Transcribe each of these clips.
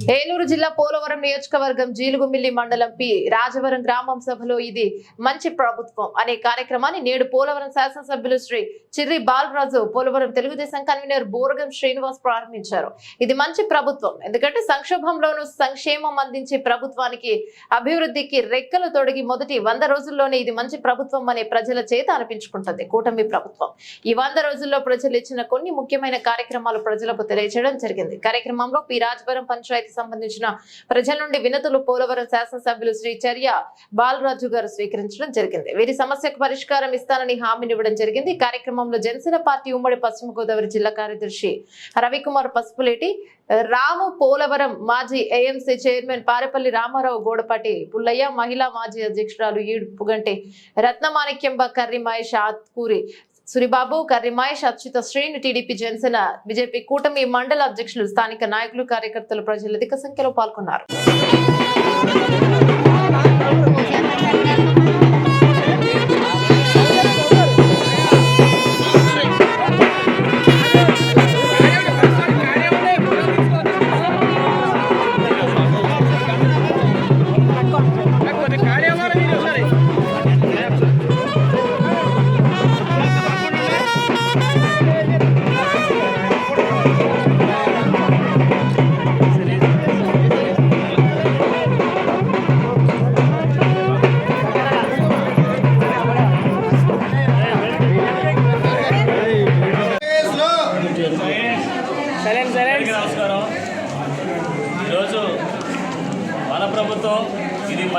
ఏలూరు జిల్లా పోలవరం నియోజకవర్గం జీలుగుమిల్లి మండలం పి రాజవరం గ్రామం సభలో ఇది మంచి ప్రభుత్వం అనే కార్యక్రమాన్ని నేడు పోలవరం శాసనసభ్యులు శ్రీ చిర్రి బాలరాజు పోలవరం తెలుగుదేశం కన్వీనర్ బోరగం శ్రీనివాస్ ప్రారంభించారు. ఇది మంచి ప్రభుత్వం. ఎందుకంటే సంక్షోభంలోనూ సంక్షేమం అందించే ప్రభుత్వానికి అభివృద్ధికి రెక్కలు తొడిగి మొదటి వంద రోజుల్లోనే ఇది మంచి ప్రభుత్వం అనే ప్రజల చేత అనిపించుకుంటుంది కూటమి ప్రభుత్వం. ఈ వంద రోజుల్లో ప్రజలు ఇచ్చిన కొన్ని ముఖ్యమైన కార్యక్రమాలు ప్రజలకు తెలియజేయడం జరిగింది. కార్యక్రమంలో పి రాజవరం పంచాయతీ సంబంధించిన ప్రజల నుండి వినతులు పోలవరం శాసనసభ్యులు శ్రీ చర్య బాలరాజు గారు స్వీకరించడం జరిగింది. వీరి సమస్యకు పరిష్కారం ఇస్తానని హామీనివ్వడం జరిగింది. కార్యక్రమంలో జనసేన పార్టీ ఉమ్మడి పశ్చిమ గోదావరి జిల్లా కార్యదర్శి రవికుమార్ పసుపులేటి రాము పోలవరం మాజీ ఏఎంసీ చైర్మన్ పారెపల్లి రామారావు గోడపాటి పుల్లయ్య మహిళా మాజీ అధ్యక్షురాలు ఈడుపుగంటి రత్నమాణిక్యంబ కర్రి మహేష్ ఆత్కూరి సురిబాబు కర్రిమాయష్ అచ్యుత శ్రేణి టీడీపీ జనసేన బీజేపీ కూటమి మండల అధ్యక్షులు స్థానిక నాయకులు కార్యకర్తలు ప్రజలు అధిక సంఖ్యలో పాల్గొన్నారు.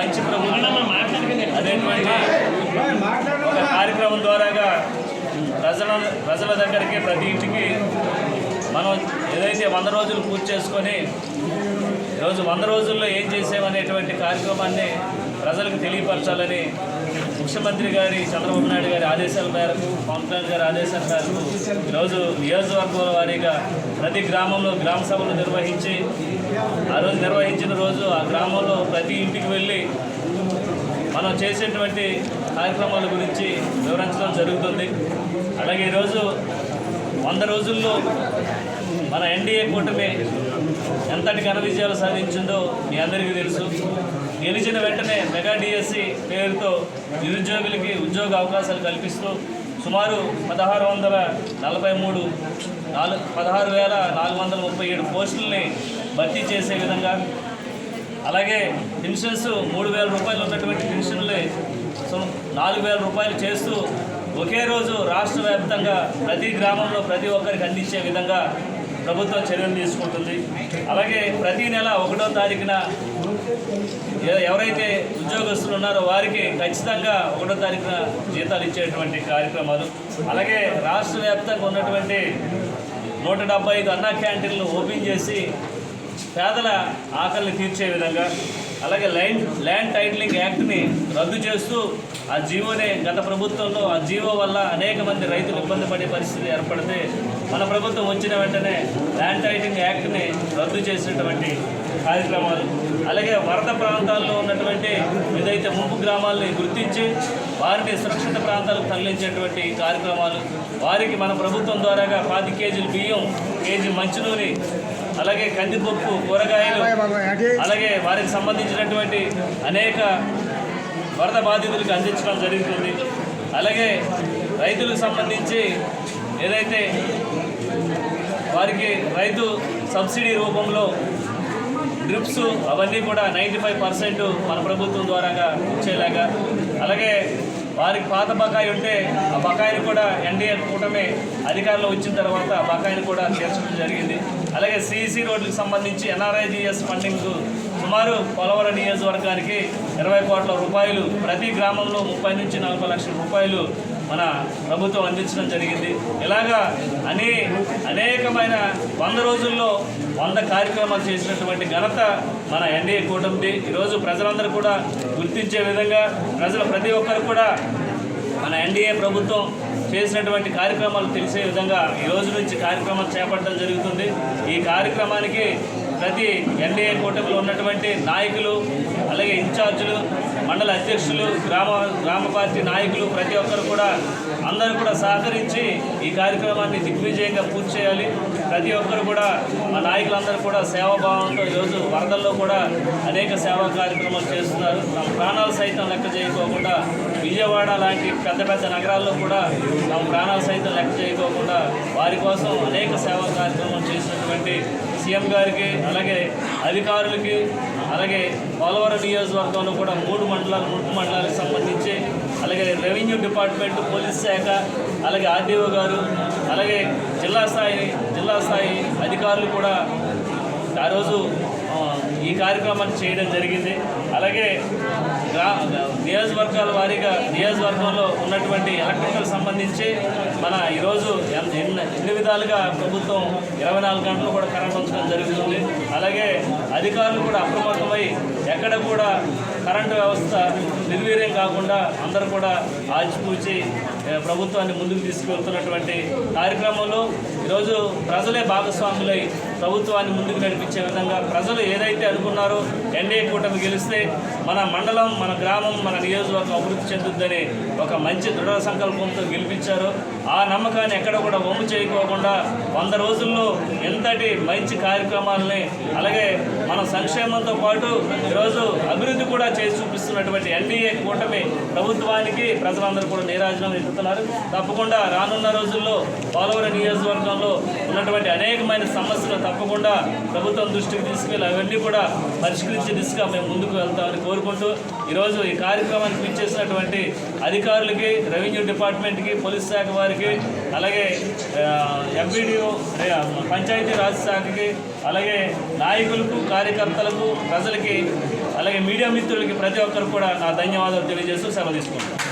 మంచి ప్రభుత్వం అదేటువంటి ఒక కార్యక్రమం ద్వారాగా ప్రజల ప్రజల దగ్గరికి ప్రతి ఇంటికి మనం ఏదైతే వంద రోజులు పూర్తి చేసుకొని ఈరోజు వంద రోజుల్లో ఏం చేసామనేటువంటి కార్యక్రమాన్ని ప్రజలకు తెలియపరచాలని ముఖ్యమంత్రి గారి చంద్రబాబు నాయుడు గారి ఆదేశాల మేరకు పవన్ కళ్యాణ్ గారి ఆదేశాల మేరకు ఈరోజు నియోజకవర్గాల వారీగా ప్రతి గ్రామంలో గ్రామ సభలు నిర్వహించి ఆ రోజు నిర్వహించిన రోజు ఆ గ్రామంలో ప్రతి ఇంటికి వెళ్ళి మనం చేసేటువంటి కార్యక్రమాల గురించి వివరించడం జరుగుతుంది. అలాగే ఈరోజు వంద రోజుల్లో మన ఎన్డీఏ కూటమి ఎంతటి ఘన విజయాలు సాధించిందో మీ అందరికీ తెలుసు. గెలిచిన వెంటనే మెగా డిఎస్సి పేరుతో నిరుద్యోగులకి ఉద్యోగ అవకాశాలు కల్పిస్తూ సుమారు పదహారు వందల నలభై మూడు నాలుగు పదహారు వేల నాలుగు వందల ముప్పై ఏడు పోస్టుల్ని భర్తీ చేసే విధంగా అలాగే పెన్షన్స్ మూడు వేల రూపాయలు ఉన్నటువంటి పెన్షన్లు సు- నాలుగు వేల రూపాయలు చేస్తూ ఒకే రోజు రాష్ట్ర వ్యాప్తంగా ప్రతి గ్రామంలో ప్రతి ఒక్కరికి అందించే విధంగా ప్రభుత్వం చర్యలు తీసుకుంటుంది. అలాగే ప్రతి నెల ఒకటో తారీఖున ఎవరైతే ఉద్యోగస్తులు ఉన్నారో వారికి ఖచ్చితంగా ఒకటో తారీఖున జీతాలు ఇచ్చేటువంటి కార్యక్రమాలు. అలాగే రాష్ట్ర వ్యాప్తంగా ఉన్నటువంటి నూట డెబ్బై ఐదు అన్నా క్యాంటీన్లు ఓపెన్ చేసి పేదల ఆకలిని తీర్చే విధంగా అలాగే ల్యాండ్ ల్యాండ్ టైటిలింగ్ యాక్ట్ని రద్దు చేస్తూ ఆ జీవోనే గత ప్రభుత్వంలో ఆ జీవో వల్ల అనేక మంది రైతులు ఇబ్బంది పడే పరిస్థితి ఏర్పడితే మన ప్రభుత్వం వచ్చిన వెంటనే ల్యాండ్ టైటిలింగ్ యాక్ట్ని రద్దు చేసినటువంటి కార్యక్రమాలు. అలాగే వరద ప్రాంతాల్లో ఉన్నటువంటి ఏదైతే ముంపు గ్రామాలని గుర్తించి వారిని సురక్షిత ప్రాంతాలకు తరలించేటువంటి కార్యక్రమాలు వారికి మన ప్రభుత్వం ద్వారాగా పాతి కేజీలు బియ్యం కేజీ మంచినూనె అలాగే కందిపప్పు కూరగాయలు అలాగే వారికి సంబంధించినటువంటి అనేక వరద బాధితులకు అందించడం జరుగుతుంది. అలాగే రైతులకు సంబంధించి ఏదైతే వారికి రైతు సబ్సిడీ రూపంలో గ్రూప్స్ అవన్నీ కూడా నైంటీ ఫైవ్ పర్సెంట్ మన ప్రభుత్వం ద్వారాగా ఇచ్చేలాగా. అలాగే వారికి పాత బకాయి ఉంటే ఆ బకాయిని కూడా ఎన్డీఏ కూటమే అధికారంలో వచ్చిన తర్వాత ఆ బకాయిని కూడా తీర్చడం జరిగింది. అలాగే సిఈసి రోడ్లకు సంబంధించి ఎన్ఆర్ఐజిఎస్ ఫండింగ్ సుమారు పోలవరం నియోజకవర్గానికి ఇరవై కోట్ల రూపాయలు ప్రతి గ్రామంలో ముప్పై నుంచి నలభై లక్షల రూపాయలు మన ప్రభుత్వం అందించడం జరిగింది. ఇలాగా అనే అనేకమైన వంద రోజుల్లో వంద కార్యక్రమాలు చేసినటువంటి ఘనత మన ఎన్డీఏ కూటమిది. ఈరోజు ప్రజలందరూ కూడా గుర్తించే విధంగా ప్రజలు ప్రతి ఒక్కరు కూడా మన ఎన్డీఏ ప్రభుత్వం చేసినటువంటి కార్యక్రమాలు తెలిసే విధంగా ఈ రోజు నుంచి కార్యక్రమాలు చేపట్టడం జరుగుతుంది. ఈ కార్యక్రమానికి ప్రతి ఎన్డీఏ కూటమిలో ఉన్నటువంటి నాయకులు అలాగే ఇన్ఛార్జీలు మండల అధ్యక్షులు గ్రామ గ్రామ పార్టీ నాయకులు ప్రతి ఒక్కరు కూడా అందరూ కూడా సహకరించి ఈ కార్యక్రమాన్ని దిగ్విజయంగా పూర్తి చేయాలి. ప్రతి ఒక్కరు కూడా మా నాయకులందరూ కూడా సేవాభావంతో ఈరోజు వరదల్లో కూడా అనేక సేవా కార్యక్రమాలు చేస్తున్నారు. తమ ప్రాణాలు సైతం లెక్క చేయకోకుండా విజయవాడ లాంటి పెద్ద పెద్ద నగరాల్లో కూడా తమ ప్రాణాలు సైతం లెక్క చేయకోకుండా వారి కోసం అనేక సేవా కార్యక్రమాలు చేసినటువంటి సీఎం గారికి అలాగే అధికారులకి అలాగే పోలవరం నియోజకవర్గంలో కూడా మూడు మండలాలు మూడు మండలాలకు సంబంధించి అలాగే రెవెన్యూ డిపార్ట్మెంట్ పోలీస్ శాఖ అలాగే ఆర్డీఓ గారు అలాగే జిల్లా స్థాయి జిల్లా స్థాయి అధికారులు కూడా ఆ రోజు ఈ కార్యక్రమాన్ని చేయడం జరిగింది. అలాగే గ్రా నియోజకవర్గాల వారీగా నియోజకవర్గంలో ఉన్నటువంటి ఎలక్ట్రికల్ సంబంధించి మన ఈరోజు ఎన్- ఎన్ని విధాలుగా ప్రభుత్వం ఇరవై నాలుగు గంటలు కూడా కరెంట్ ఉంచడం జరుగుతుంది. అలాగే అధికారులు కూడా అప్రమత్తమై ఎక్కడ కూడా కరెంటు వ్యవస్థ నిర్వీర్యం కాకుండా అందరూ కూడా ఆచిపూచి ప్రభుత్వాన్ని ముందుకు తీసుకువెళ్తున్నటువంటి కార్యక్రమంలో ఈరోజు ప్రజలే భాగస్వాములై ప్రభుత్వాన్ని ముందుకు నడిపించే విధంగా ప్రజలు ఏదైతే అనుకున్నారో ఎన్డీఏ కూటమి గెలిస్తే మన మండలం మన గ్రామం మన నియోజకవర్గం అభివృద్ధి చెందుద్దని ఒక మంచి దృఢ సంకల్పంతో గెలిపించారు. ఆ నమ్మకాన్ని ఎక్కడ కూడా వమ్ము చేయకోకుండా వంద రోజుల్లో ఎంతటి మంచి కార్యక్రమాలని అలాగే మన సంక్షేమంతో పాటు ఈరోజు అభివృద్ధి కూడా చేసి చూపిస్తున్నటువంటి ఎన్డీఏ కూటమి ప్రభుత్వానికి ప్రజలందరూ కూడా నీరాజనం ఎత్తుతున్నారు తప్పకుండా రానున్న రోజుల్లో పోలవరం నియోజకవర్గంలో ఉన్నటువంటి అనేకమైన సమస్యలు తప్పకుండా ప్రభుత్వం దృష్టికి తీసుకెళ్ళి అవన్నీ కూడా పరిష్కరించే దిశగా మేము ముందుకు వెళ్తామని కోరుకుంటూ ఈరోజు ఈ కార్యక్రమానికి ఇచ్చేసినటువంటి అధికారులకి రెవెన్యూ డిపార్ట్మెంట్కి పోలీస్ శాఖ వారికి అలాగే ఎంపీడీఓ పంచాయతీ రాజ్ శాఖకి అలాగే నాయకులకు కార్యకర్తలకు ప్రజలకి అలాగే మీడియా మిత్రులకి ప్రతి ఒక్కరు కూడా నా ధన్యవాదాలు తెలియజేస్తూ సెలవు తీసుకుంటాను